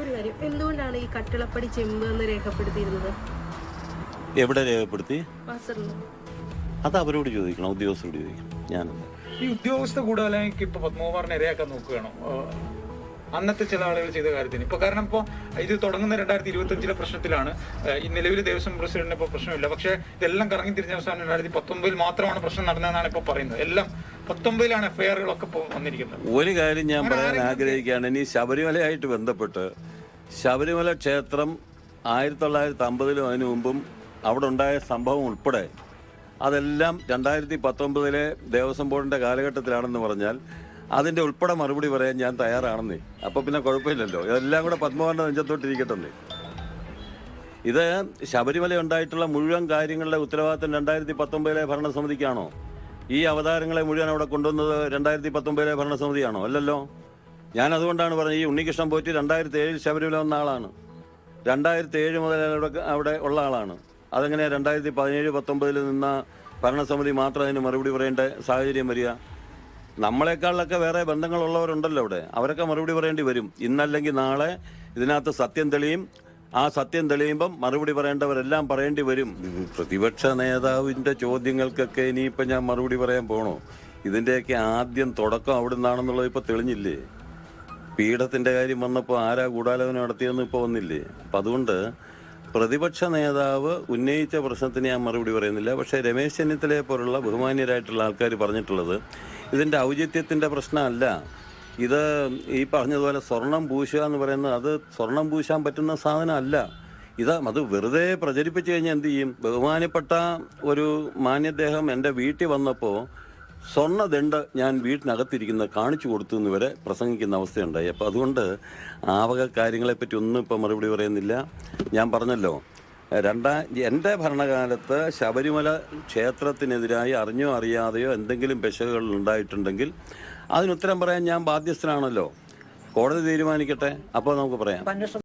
ഒരു കാര്യം എന്തുകൊണ്ടാണ് ഈ കട്ടിളപ്പടി ചെമ്പ് എന്ന് രേഖപ്പെടുത്തിയിരുന്നത്? എവിടെ രേഖപ്പെടുത്തി? അത് അവരോട് ചോദിക്കണം ഉദ്യോഗസ്ഥരോട് ചോദിക്കണം. ഞാനത് ഈ ഉദ്യോഗസ്ഥ കൂടുതലായി ഇപ്പൊ പത്മകുമാറിനെ ഇരയാക്കാൻ നോക്കുകയാണോ? അന്നത്തെ ചില ആളുകൾ ചെയ്ത കാര്യത്തിന്. ഇപ്പൊ കാരണം ഇപ്പൊ ഇത് തുടങ്ങുന്ന രണ്ടായിരത്തി ഇരുപത്തി അഞ്ചിലെ പ്രശ്നത്തിലാണ് ഈ നിലവിലെ ദേവസ്വം പ്രസിഡന്റിന് ഇപ്പൊ പ്രശ്നമില്ല. പക്ഷെ ഇതെല്ലാം കറങ്ങി തിരിഞ്ഞ അവസാനം രണ്ടായിരത്തി പത്തൊമ്പതിൽ മാത്രമാണ് പ്രശ്നം നടന്നതെന്നാണ് ഇപ്പൊ പറയുന്നത്. എല്ലാം പത്തൊമ്പതിലാണ് എഫ്ഐആറുകളൊക്കെ ഇപ്പോൾ വന്നിരിക്കുന്നത്. ഒരു കാര്യം ഞാൻ പറയാൻ ആഗ്രഹിക്കുകയാണ്. ഇനി ശബരിമലയായിട്ട് ബന്ധപ്പെട്ട് ശബരിമല ക്ഷേത്രം ആയിരത്തി തൊള്ളായിരത്തി അമ്പതിലും അതിനു മുമ്പും അവിടെ ഉണ്ടായ സംഭവം ഉൾപ്പെടെ അതെല്ലാം രണ്ടായിരത്തി പത്തൊമ്പതിലെ ദേവസ്വം ബോർഡിന്റെ കാലഘട്ടത്തിലാണെന്ന് പറഞ്ഞാൽ അതിന്റെ ഉൾപ്പെടെ മറുപടി പറയാൻ ഞാൻ തയ്യാറാണെന്നേ. അപ്പൊ പിന്നെ കുഴപ്പമില്ലല്ലോ. ഇതെല്ലാം കൂടെ പത്മവാന്റെ നെഞ്ചത്തോട്ടിരിക്കട്ടെന്നേ ഇത് ശബരിമല ഉണ്ടായിട്ടുള്ള മുഴുവൻ കാര്യങ്ങളുടെ ഉത്തരവാദിത്തം രണ്ടായിരത്തി പത്തൊമ്പതിലെ ഭരണസമിതിക്കാണോ? ഈ അവതാരങ്ങളെ മുഴുവൻ അവിടെ കൊണ്ടുവന്നത് രണ്ടായിരത്തി പത്തൊമ്പതിലെ ഭരണസമിതിയാണോ? അല്ലല്ലോ. ഞാൻ അതുകൊണ്ടാണ് പറഞ്ഞത് ഈ ഉണ്ണികൃഷ്ണൻ പോറ്റി രണ്ടായിരത്തി ഏഴിൽ ശബരിമല വന്ന ആളാണ്. രണ്ടായിരത്തി ഏഴ് മുതൽ അവിടെ അവിടെ ഉള്ള ആളാണ്. അതെങ്ങനെ രണ്ടായിരത്തി പതിനേഴ് പത്തൊമ്പതിൽ നിന്ന ഭരണസമിതി മാത്രം അതിന് മറുപടി പറയേണ്ട സാഹചര്യം വരിക? നമ്മളെക്കാളിലൊക്കെ വേറെ ബന്ധങ്ങളുള്ളവരുണ്ടല്ലോ അവിടെ. അവരൊക്കെ മറുപടി പറയേണ്ടി വരും. ഇന്നല്ലെങ്കിൽ നാളെ ഇതിനകത്ത് സത്യം തെളിയും. ആ സത്യം തെളിയുമ്പം മറുപടി പറയേണ്ടവരെല്ലാം പറയേണ്ടി വരും. പ്രതിപക്ഷ നേതാവിന്റെ ചോദ്യങ്ങൾക്കൊക്കെ ഇനിയിപ്പം ഞാൻ മറുപടി പറയാൻ പോണോ? ഇതിന്റെയൊക്കെ ആദ്യം തുടക്കം അവിടെ നിന്നാണെന്നുള്ളത് ഇപ്പോൾ തെളിഞ്ഞില്ലേ? പീഠത്തിന്റെ കാര്യം വന്നപ്പോൾ ആരാ ഗൂഢാലോചന നടത്തിയെന്ന് ഇപ്പോൾ വന്നില്ലേ? അപ്പം അതുകൊണ്ട് പ്രതിപക്ഷ നേതാവ് ഉന്നയിച്ച പ്രശ്നത്തിന് ഞാൻ മറുപടി പറയുന്നില്ല. പക്ഷേ രമേശ് ചെന്നിത്തലയെ പോലുള്ള ബഹുമാന്യരായിട്ടുള്ള ആൾക്കാർ പറഞ്ഞിട്ടുള്ളത് ഇതിന്റെ ഔചിത്യത്തിന്റെ പ്രശ്നമല്ല. ഇത് ഈ പറഞ്ഞതുപോലെ സ്വർണം പൂശുക എന്ന് പറയുന്നത് അത് സ്വർണം പൂശാൻ പറ്റുന്ന സാധനമല്ല. ഇത് അത് വെറുതെ പ്രചരിപ്പിച്ചു കഴിഞ്ഞാൽ എന്ത് ചെയ്യും? ബഹുമാനപ്പെട്ട ഒരു മാന്യദ്ദേഹം എന്റെ വീട്ടിൽ വന്നപ്പോൾ സ്വർണദണ്ഡ് ഞാൻ വീട്ടിനകത്തിരിക്കുന്ന കാണിച്ചു കൊടുത്തു എന്ന് വരെ പ്രസംഗിക്കുന്ന അവസ്ഥയുണ്ടായി. അപ്പോൾ അതുകൊണ്ട് ആവക വക കാര്യങ്ങളെപ്പറ്റി ഒന്നും ഇപ്പം മറുപടി പറയുന്നില്ല. ഞാൻ പറഞ്ഞല്ലോ രണ്ടാ എന്റെ ഭരണകാലത്ത് ശബരിമല ക്ഷേത്രത്തിനെതിരായി അറിഞ്ഞോ അറിയാതെയോ എന്തെങ്കിലും പെശകുകൾ ഉണ്ടായിട്ടുണ്ടെങ്കിൽ അതിനുത്തരം പറയാൻ ഞാൻ ബാധ്യസ്ഥനാണല്ലോ. കോടതി തീരുമാനിക്കട്ടെ. അപ്പോൾ നമുക്ക് പറയാം.